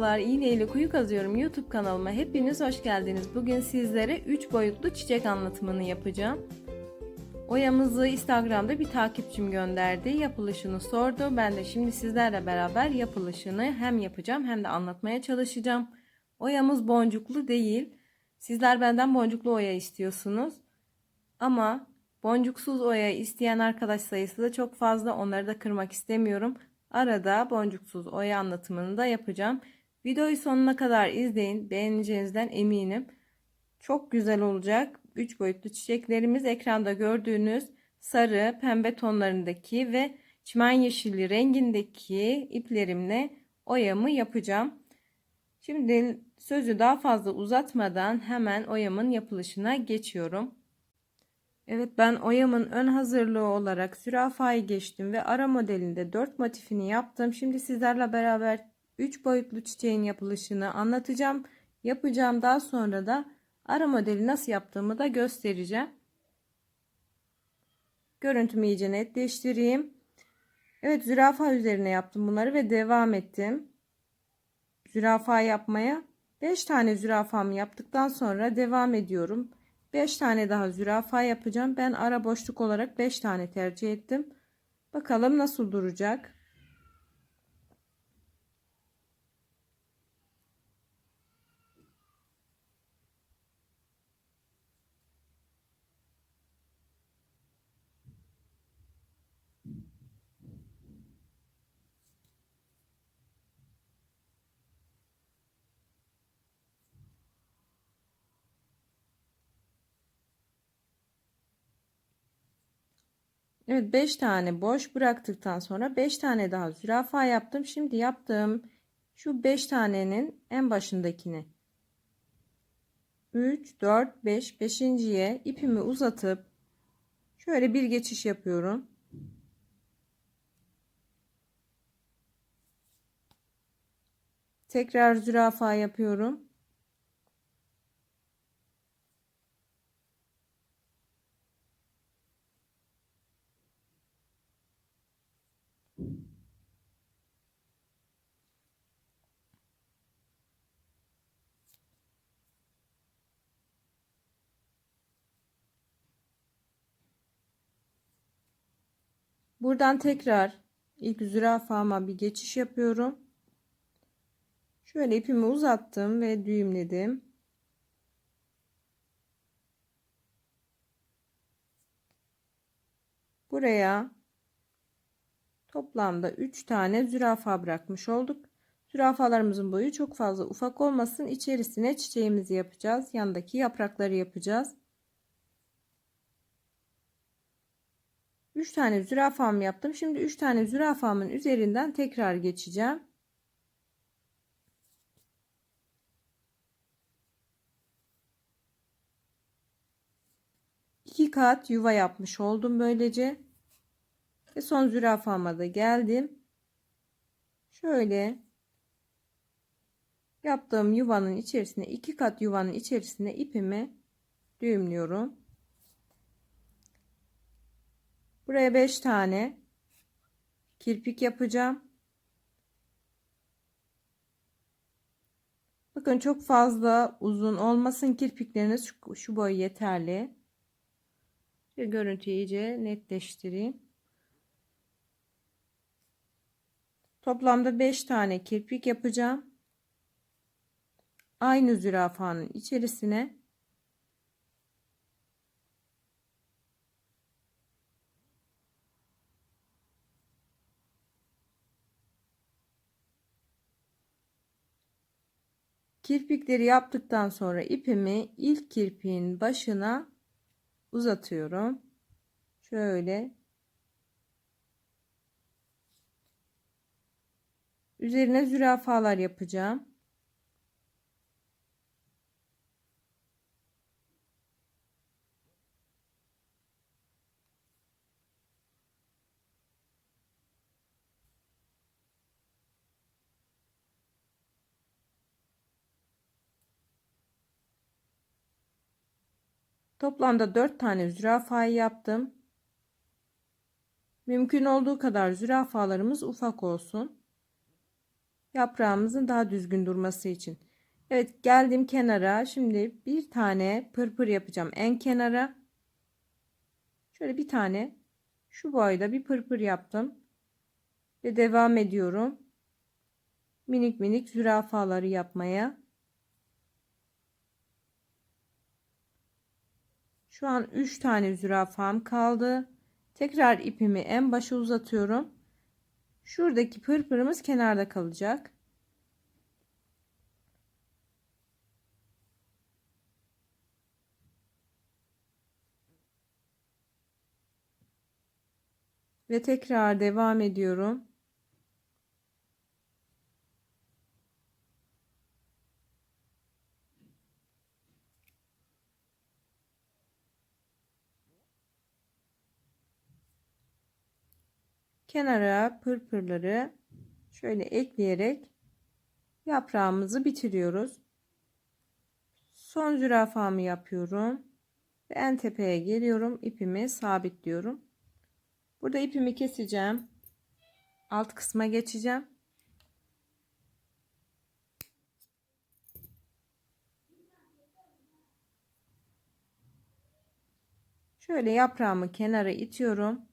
Merhabalar, İğne ile Kuyu Kazıyorum YouTube kanalıma hepiniz hoş geldiniz. Bugün sizlere 3 boyutlu çiçek anlatımını yapacağım. Oyamızı Instagram'da bir takipçim gönderdi. Yapılışını sordu. Ben de şimdi sizlerle beraber yapılışını hem yapacağım hem de anlatmaya çalışacağım. Oyamız boncuklu değil. Sizler benden boncuklu oya istiyorsunuz. Ama boncuksuz oya isteyen arkadaş sayısı da çok fazla. Onları da kırmak istemiyorum. Arada boncuksuz oya anlatımını da yapacağım. Videoyu sonuna kadar izleyin. Beğeneceğinizden eminim. Çok güzel olacak. 3 boyutlu çiçeklerimiz ekranda gördüğünüz sarı, pembe tonlarındaki ve çimen yeşili rengindeki iplerimle oyamı yapacağım. Şimdi sözü daha fazla uzatmadan hemen oyamın yapılışına geçiyorum. Evet ben oyamın ön hazırlığı olarak zürafayı geçtim ve ara modelinde 4 motifini yaptım. Şimdi sizlerle beraber 3 boyutlu çiçeğin yapılışını anlatacağım. Yapacağım daha sonra da ara modeli nasıl yaptığımı da göstereceğim. Görüntümü iyice netleştireyim. Evet zürafa üzerine yaptım bunları ve devam ettim. Zürafa yapmaya 5 tane zürafamı yaptıktan sonra devam ediyorum. 5 tane daha zürafa yapacağım. Ben ara boşluk olarak 5 tane tercih ettim. Bakalım nasıl duracak. Evet 5 tane boş bıraktıktan sonra 5 tane daha zürafa yaptım. Şimdi yaptığım şu 5 tanenin en başındakini 3 4 5 5.ye ipimi uzatıp şöyle bir geçiş yapıyorum. Tekrar zürafa yapıyorum. Buradan tekrar ilk zürafama bir geçiş yapıyorum. Şöyle ipimi uzattım ve düğümledim. Buraya toplamda 3 tane zürafa bırakmış olduk. Zürafalarımızın boyu çok fazla ufak olmasın. İçerisine çiçeğimizi yapacağız. Yandaki yaprakları yapacağız. 3 tane zürafam yaptım. Şimdi 3 tane zürafamın üzerinden tekrar geçeceğim. İki kat yuva yapmış oldum böylece. Ve son zürafama da geldim. Şöyle yaptığım yuvanın içerisine iki kat yuvanın içerisine ipimi düğümlüyorum. Buraya 5 tane kirpik yapacağım. Bakın çok fazla uzun olmasın kirpikleriniz şu, şu boy yeterli. Ve görüntüyü iyice netleştireyim. Toplamda 5 tane kirpik yapacağım. Aynı zürafanın içerisine Kirpikleri yaptıktan sonra ipimi ilk kirpiğin başına uzatıyorum. Şöyle üzerine zürafalar yapacağım. Toplamda 4 tane zürafayı yaptım. Mümkün olduğu kadar zürafalarımız ufak olsun. Yaprağımızın daha düzgün durması için. Evet geldim kenara. Şimdi bir tane pırpır yapacağım en kenara. Şöyle bir tane şu boyda bir pırpır yaptım. Ve devam ediyorum. Minik minik zürafaları yapmaya. Şu an 3 tane zürafam kaldı. Tekrar ipimi en başa uzatıyorum. Şuradaki pırpırımız kenarda kalacak. Ve tekrar devam ediyorum. Kenara pırpırları şöyle ekleyerek yaprağımızı bitiriyoruz. Son zürafamı yapıyorum ve en tepeye geliyorum. ipimi sabitliyorum. Burada ipimi keseceğim. Alt kısma geçeceğim. Şöyle yaprağımı kenara itiyorum.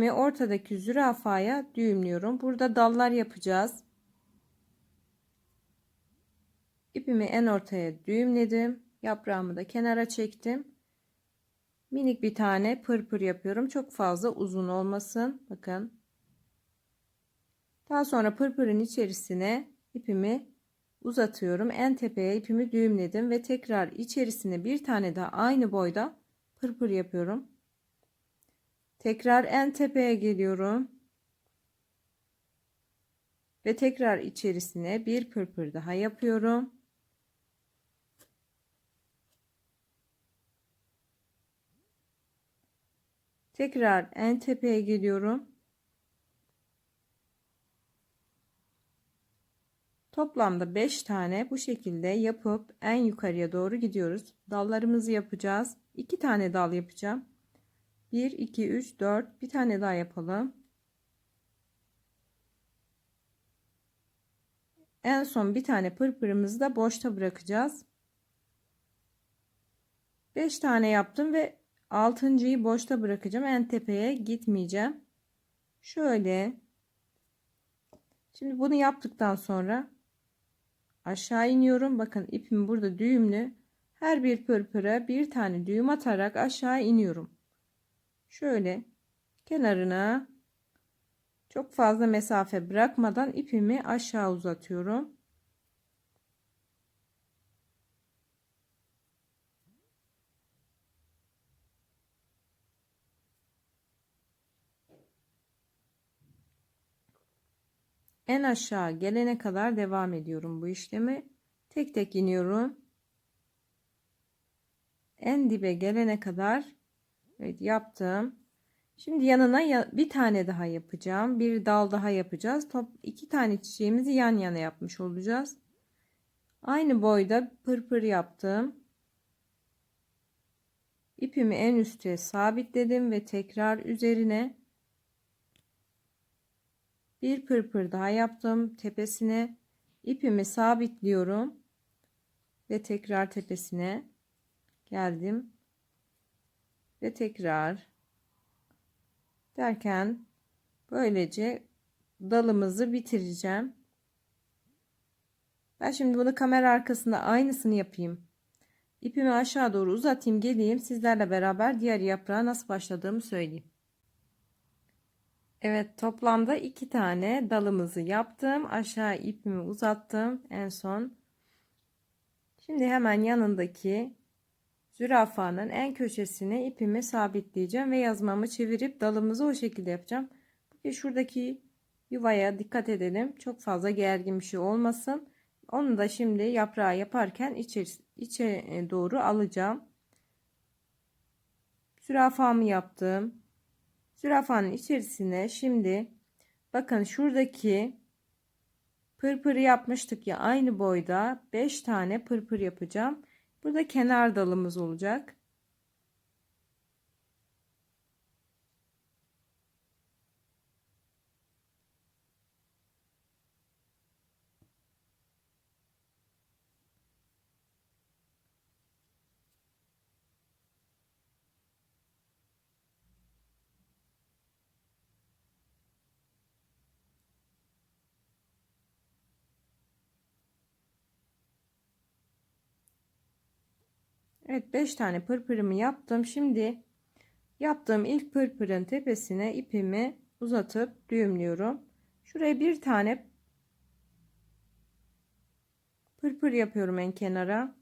İpimi ortadaki zürafaya düğümlüyorum. Burada dallar yapacağız. İpimi en ortaya düğümledim. Yaprağımı da kenara çektim. Minik bir tane pırpır yapıyorum. Çok fazla uzun olmasın. Bakın. Daha sonra pırpırın içerisine ipimi uzatıyorum. En tepeye ipimi düğümledim ve tekrar içerisine bir tane daha aynı boyda pırpır yapıyorum. Tekrar en tepeye geliyorum. Ve tekrar içerisine bir pırpır daha yapıyorum. Tekrar en tepeye geliyorum. Toplamda 5 tane bu şekilde yapıp en yukarıya doğru gidiyoruz. Dallarımızı yapacağız. 2 tane dal yapacağım. 1 2 3 4 bir tane daha yapalım. En son bir tane pırpırımızı da boşta bırakacağız. 5 tane yaptım ve altıncıyı boşta bırakacağım. En tepeye gitmeyeceğim. Şöyle. Şimdi bunu yaptıktan sonra aşağı iniyorum. Bakın ipim burada düğümlü. Her bir pırpıra bir tane düğüm atarak aşağı iniyorum şöyle kenarına çok fazla mesafe bırakmadan ipimi aşağı uzatıyorum. En aşağı gelene kadar devam ediyorum bu işlemi. Tek tek iniyorum. En dibe gelene kadar Evet yaptım. Şimdi yanına bir tane daha yapacağım. Bir dal daha yapacağız. Top iki tane çiçeğimizi yan yana yapmış olacağız. Aynı boyda pırpır yaptım. İpimi en üste sabitledim ve tekrar üzerine bir pırpır daha yaptım. Tepesine ipimi sabitliyorum ve tekrar tepesine geldim ve tekrar derken böylece dalımızı bitireceğim. Ben şimdi bunu kamera arkasında aynısını yapayım. İpimi aşağı doğru uzatayım geleyim sizlerle beraber diğer yaprağa nasıl başladığımı söyleyeyim. Evet toplamda iki tane dalımızı yaptım. Aşağı ipimi uzattım en son. Şimdi hemen yanındaki zürafanın en köşesine ipimi sabitleyeceğim ve yazmamı çevirip dalımızı o şekilde yapacağım. Ve şuradaki yuvaya dikkat edelim. Çok fazla gergin bir şey olmasın. Onu da şimdi yaprağı yaparken içe, içe doğru alacağım. Zürafamı yaptım. Zürafanın içerisine şimdi bakın şuradaki pırpırı yapmıştık ya aynı boyda 5 tane pırpır yapacağım. Burada kenar dalımız olacak. Evet 5 tane pırpırımı yaptım. Şimdi yaptığım ilk pırpırın tepesine ipimi uzatıp düğümlüyorum. Şuraya bir tane pırpır yapıyorum en kenara.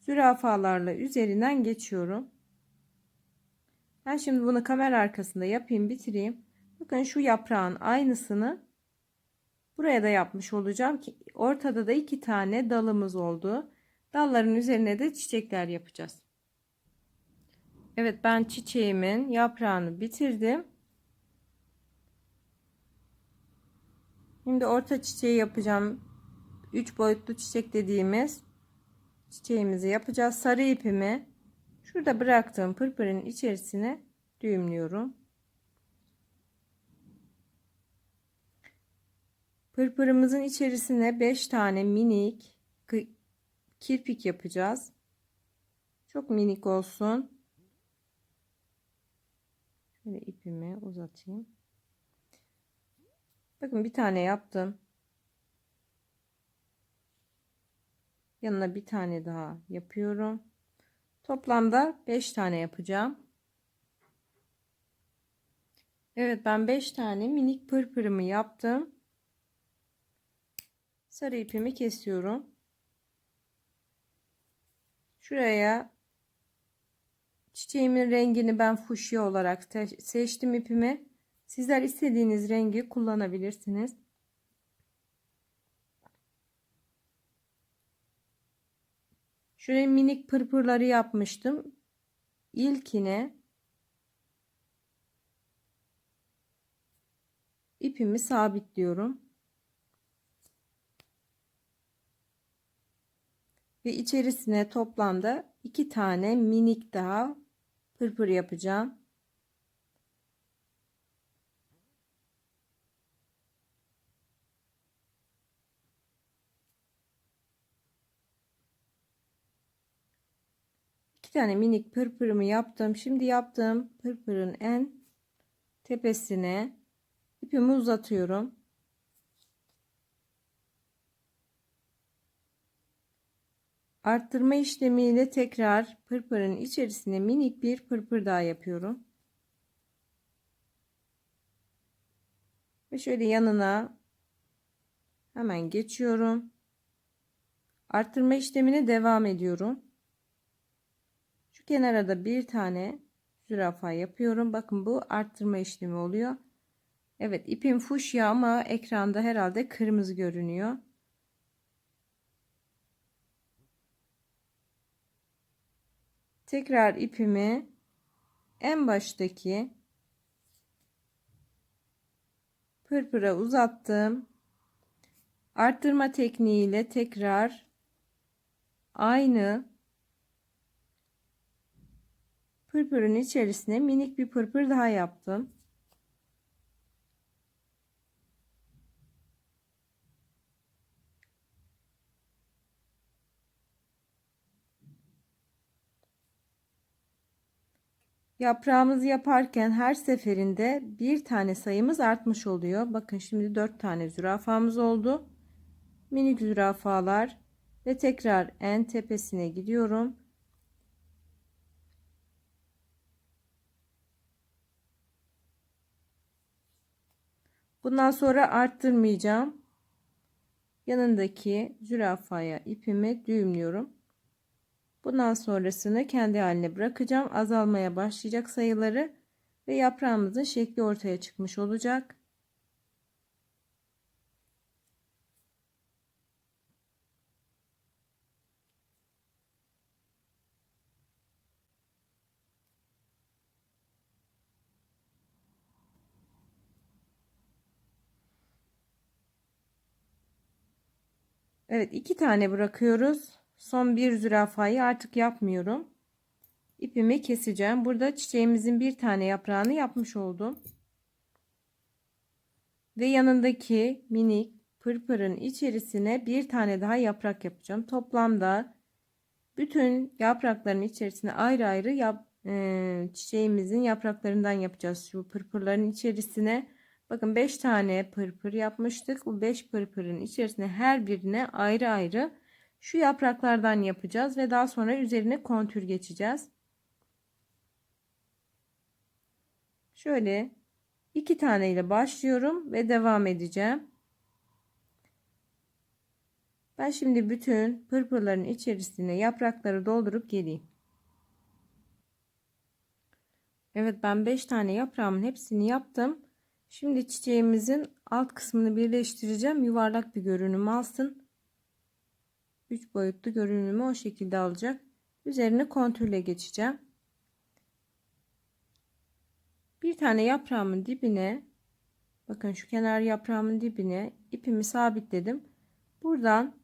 Zürafalarla üzerinden geçiyorum. Ben şimdi bunu kamera arkasında yapayım bitireyim. Bakın şu yaprağın aynısını buraya da yapmış olacağım ki ortada da iki tane dalımız oldu. Dalların üzerine de çiçekler yapacağız. Evet ben çiçeğimin yaprağını bitirdim. Şimdi orta çiçeği yapacağım. 3 boyutlu çiçek dediğimiz çiçeğimizi yapacağız. Sarı ipimi şurada bıraktığım pırpırın içerisine düğümlüyorum. Pırpırımızın içerisine 5 tane minik kirpik yapacağız. Çok minik olsun. Şöyle ipimi uzatayım. Bakın bir tane yaptım. Yanına bir tane daha yapıyorum. Toplamda 5 tane yapacağım. Evet ben 5 tane minik pırpırımı yaptım. Sarı ipimi kesiyorum. Şuraya çiçeğimin rengini ben fuşya olarak seçtim ipimi. Sizler istediğiniz rengi kullanabilirsiniz. Şuraya minik pırpırları yapmıştım. İlkine ipimi sabitliyorum. Ve içerisine toplamda iki tane minik daha pırpır yapacağım. tane minik pırpırımı yaptım. Şimdi yaptığım pırpırın en tepesine ipimi uzatıyorum. Arttırma işlemiyle tekrar pırpırın içerisine minik bir pırpır daha yapıyorum. Ve şöyle yanına hemen geçiyorum. Arttırma işlemine devam ediyorum kenara da bir tane zürafa yapıyorum. Bakın bu arttırma işlemi oluyor. Evet ipim fuşya ama ekranda herhalde kırmızı görünüyor. Tekrar ipimi en baştaki pırpıra uzattım. Arttırma tekniğiyle tekrar aynı Pırpırın içerisine minik bir pırpır daha yaptım. Yaprağımızı yaparken her seferinde bir tane sayımız artmış oluyor. Bakın şimdi dört tane zürafamız oldu. Minik zürafalar ve tekrar en tepesine gidiyorum. Bundan sonra arttırmayacağım. Yanındaki zürafaya ipimi düğümlüyorum. Bundan sonrasını kendi haline bırakacağım. Azalmaya başlayacak sayıları ve yaprağımızın şekli ortaya çıkmış olacak. Evet iki tane bırakıyoruz. Son bir zürafayı artık yapmıyorum. İpimi keseceğim. Burada çiçeğimizin bir tane yaprağını yapmış oldum. Ve yanındaki minik pırpırın içerisine bir tane daha yaprak yapacağım. Toplamda bütün yaprakların içerisine ayrı ayrı yap, e, çiçeğimizin yapraklarından yapacağız. Şu pırpırların içerisine Bakın 5 tane pırpır yapmıştık. Bu 5 pırpırın içerisine her birine ayrı ayrı şu yapraklardan yapacağız ve daha sonra üzerine kontür geçeceğiz. Şöyle iki tane ile başlıyorum ve devam edeceğim. Ben şimdi bütün pırpırların içerisine yaprakları doldurup geleyim. Evet ben 5 tane yaprağımın hepsini yaptım. Şimdi çiçeğimizin alt kısmını birleştireceğim. Yuvarlak bir görünüm alsın. 3 boyutlu görünümü o şekilde alacak. Üzerine kontürle geçeceğim. Bir tane yaprağımın dibine bakın şu kenar yaprağımın dibine ipimi sabitledim. Buradan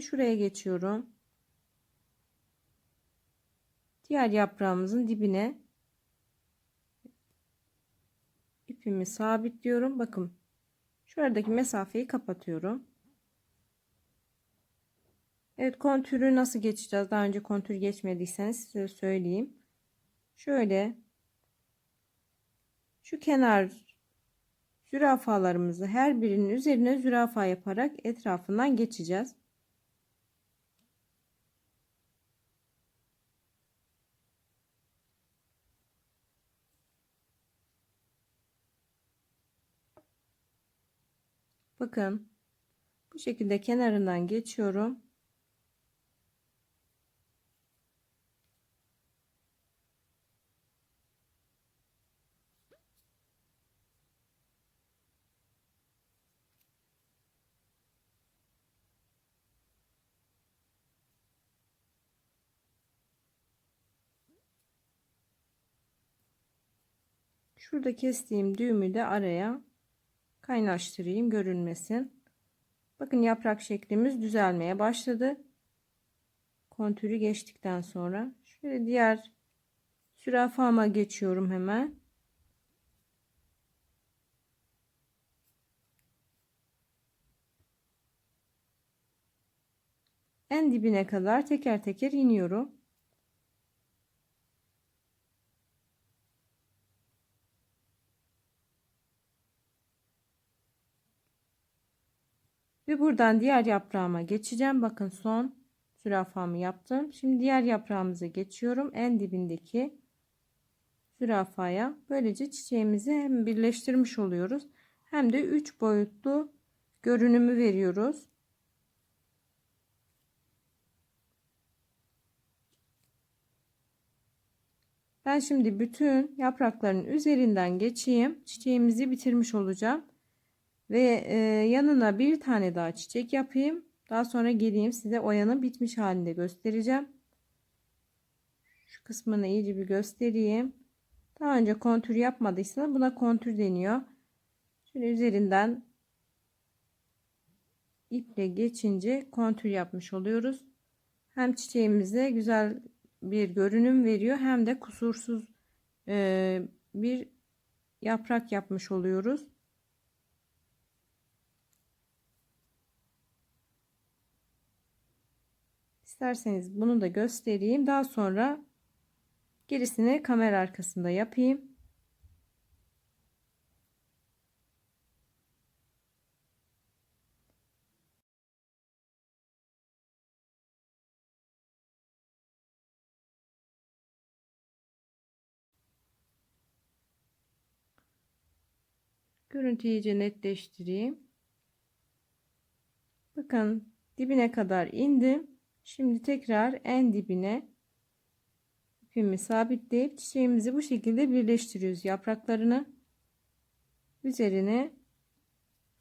şuraya geçiyorum. Diğer yaprağımızın dibine ipimi sabitliyorum. Bakın şuradaki mesafeyi kapatıyorum. Evet kontürü nasıl geçeceğiz? Daha önce kontür geçmediyseniz size söyleyeyim. Şöyle şu kenar zürafalarımızı her birinin üzerine zürafa yaparak etrafından geçeceğiz. Bakın bu şekilde kenarından geçiyorum. Şurada kestiğim düğümü de araya kaynaştırayım görünmesin. Bakın yaprak şeklimiz düzelmeye başladı. Kontürü geçtikten sonra şöyle diğer zürafama geçiyorum hemen. En dibine kadar teker teker iniyorum. Ve buradan diğer yaprağıma geçeceğim. Bakın son zürafamı yaptım. Şimdi diğer yaprağımıza geçiyorum. En dibindeki zürafaya. Böylece çiçeğimizi hem birleştirmiş oluyoruz. Hem de 3 boyutlu görünümü veriyoruz. Ben şimdi bütün yaprakların üzerinden geçeyim. Çiçeğimizi bitirmiş olacağım. Ve e, yanına bir tane daha çiçek yapayım. Daha sonra geleyim size oyanın bitmiş halinde göstereceğim. Şu kısmını iyice bir göstereyim. Daha önce kontür yapmadıysanız buna kontür deniyor. Şöyle üzerinden iple geçince kontür yapmış oluyoruz. Hem çiçeğimize güzel bir görünüm veriyor hem de kusursuz e, bir yaprak yapmış oluyoruz. İsterseniz bunu da göstereyim. Daha sonra gerisini kamera arkasında yapayım. Görüntüyü iyice netleştireyim. Bakın dibine kadar indim. Şimdi tekrar en dibine ipimi sabitleyip çiçeğimizi bu şekilde birleştiriyoruz. Yapraklarını üzerine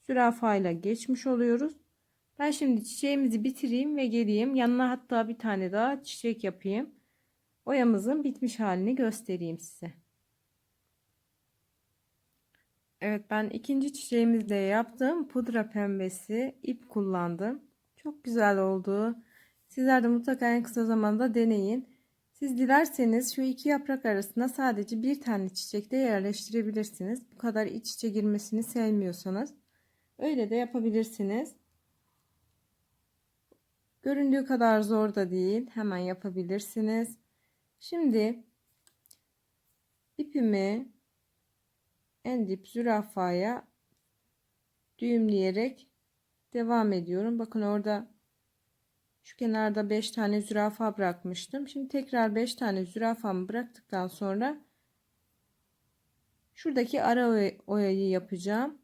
zürafayla geçmiş oluyoruz. Ben şimdi çiçeğimizi bitireyim ve geleyim. Yanına hatta bir tane daha çiçek yapayım. Oyamızın bitmiş halini göstereyim size. Evet ben ikinci çiçeğimizde yaptığım pudra pembesi ip kullandım. Çok güzel oldu. Sizler de mutlaka en kısa zamanda deneyin. Siz dilerseniz şu iki yaprak arasına sadece bir tane çiçek de yerleştirebilirsiniz. Bu kadar iç içe girmesini sevmiyorsanız öyle de yapabilirsiniz. Göründüğü kadar zor da değil. Hemen yapabilirsiniz. Şimdi ipimi en dip zürafaya düğümleyerek devam ediyorum. Bakın orada şu kenarda 5 tane zürafa bırakmıştım. Şimdi tekrar 5 tane zürafamı bıraktıktan sonra şuradaki ara oyayı yapacağım.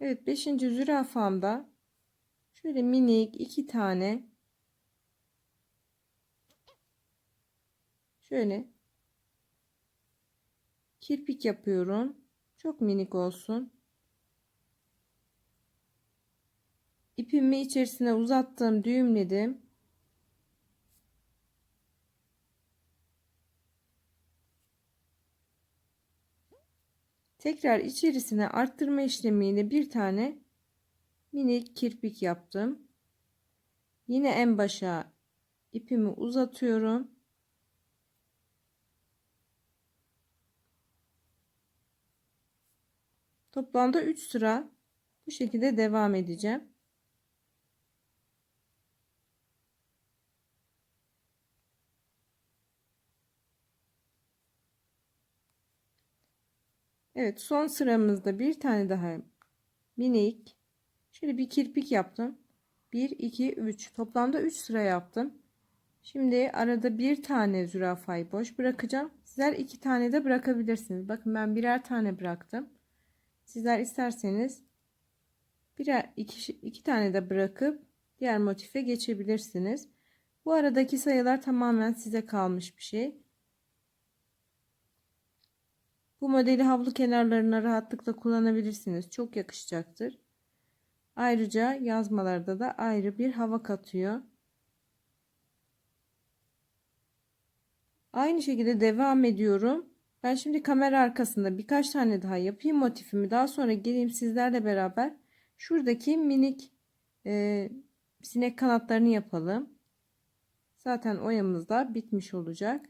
Evet 5. zürafamda şöyle minik iki tane şöyle kirpik yapıyorum. Çok minik olsun. İpimi içerisine uzattım, düğümledim. Tekrar içerisine arttırma işlemiyle bir tane minik kirpik yaptım. Yine en başa ipimi uzatıyorum. Toplamda 3 sıra bu şekilde devam edeceğim. Evet son sıramızda bir tane daha minik şöyle bir kirpik yaptım. 1 2 3 toplamda 3 sıra yaptım. Şimdi arada bir tane zürafayı boş bırakacağım. Sizler iki tane de bırakabilirsiniz. Bakın ben birer tane bıraktım. Sizler isterseniz birer iki, iki tane de bırakıp diğer motife geçebilirsiniz. Bu aradaki sayılar tamamen size kalmış bir şey. Bu modeli havlu kenarlarına rahatlıkla kullanabilirsiniz. Çok yakışacaktır. Ayrıca yazmalarda da ayrı bir hava katıyor. Aynı şekilde devam ediyorum. Ben şimdi kamera arkasında birkaç tane daha yapayım motifimi. Daha sonra geleyim sizlerle beraber şuradaki minik e, sinek kanatlarını yapalım. Zaten oyamız da bitmiş olacak.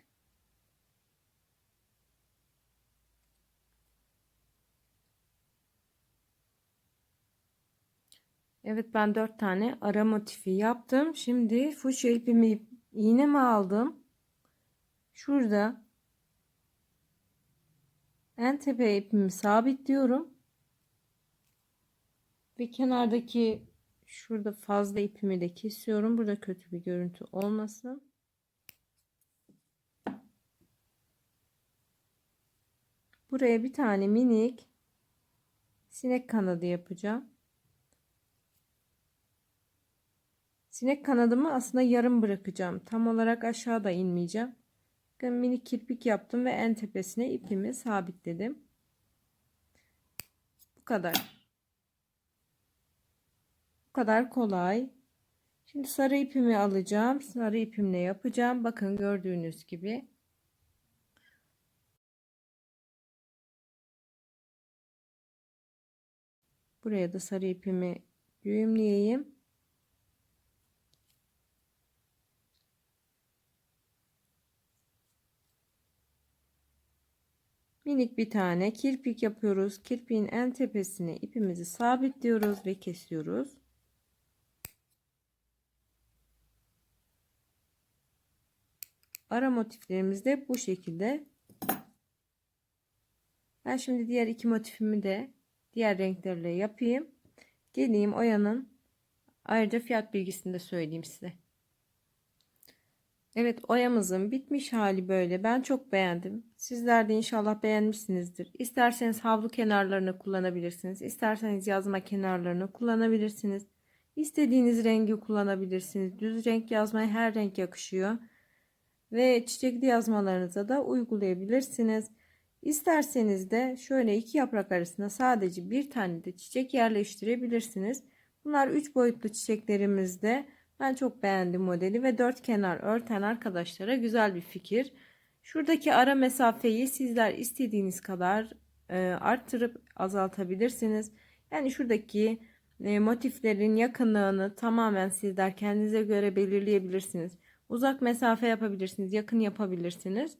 Evet ben dört tane ara motifi yaptım. Şimdi fuşya ipimi iğnemi aldım. Şurada en tepe ipimi sabitliyorum. Ve kenardaki şurada fazla ipimi de kesiyorum. Burada kötü bir görüntü olmasın. Buraya bir tane minik sinek kanadı yapacağım. Sinek kanadımı aslında yarım bırakacağım. Tam olarak aşağıda inmeyeceğim. Bakın minik kirpik yaptım ve en tepesine ipimi sabitledim. Bu kadar. Bu kadar kolay. Şimdi sarı ipimi alacağım. Sarı ipimle yapacağım. Bakın gördüğünüz gibi. Buraya da sarı ipimi düğümleyeyim. Minik bir tane kirpik yapıyoruz. Kirpiğin en tepesine ipimizi sabitliyoruz ve kesiyoruz. Ara motiflerimiz de bu şekilde. Ben şimdi diğer iki motifimi de diğer renklerle yapayım. Geleyim oyanın ayrıca fiyat bilgisini de söyleyeyim size. Evet oyamızın bitmiş hali böyle. Ben çok beğendim. Sizler de inşallah beğenmişsinizdir. İsterseniz havlu kenarlarını kullanabilirsiniz. İsterseniz yazma kenarlarını kullanabilirsiniz. İstediğiniz rengi kullanabilirsiniz. Düz renk yazmaya her renk yakışıyor. Ve çiçekli yazmalarınıza da uygulayabilirsiniz. İsterseniz de şöyle iki yaprak arasında sadece bir tane de çiçek yerleştirebilirsiniz. Bunlar üç boyutlu çiçeklerimizde ben çok beğendim modeli ve dört kenar örten arkadaşlara güzel bir fikir. Şuradaki ara mesafeyi sizler istediğiniz kadar e, arttırıp azaltabilirsiniz. Yani şuradaki e, motiflerin yakınlığını tamamen sizler kendinize göre belirleyebilirsiniz. Uzak mesafe yapabilirsiniz, yakın yapabilirsiniz.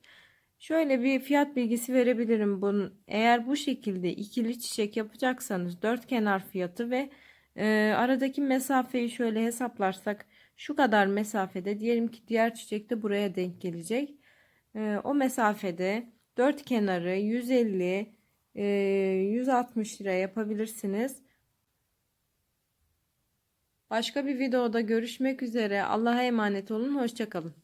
Şöyle bir fiyat bilgisi verebilirim bunun. Eğer bu şekilde ikili çiçek yapacaksanız dört kenar fiyatı ve e, aradaki mesafeyi şöyle hesaplarsak şu kadar mesafede diyelim ki diğer çiçek de buraya denk gelecek. E, o mesafede dört kenarı 150 e, 160 lira yapabilirsiniz. Başka bir videoda görüşmek üzere. Allah'a emanet olun. Hoşçakalın.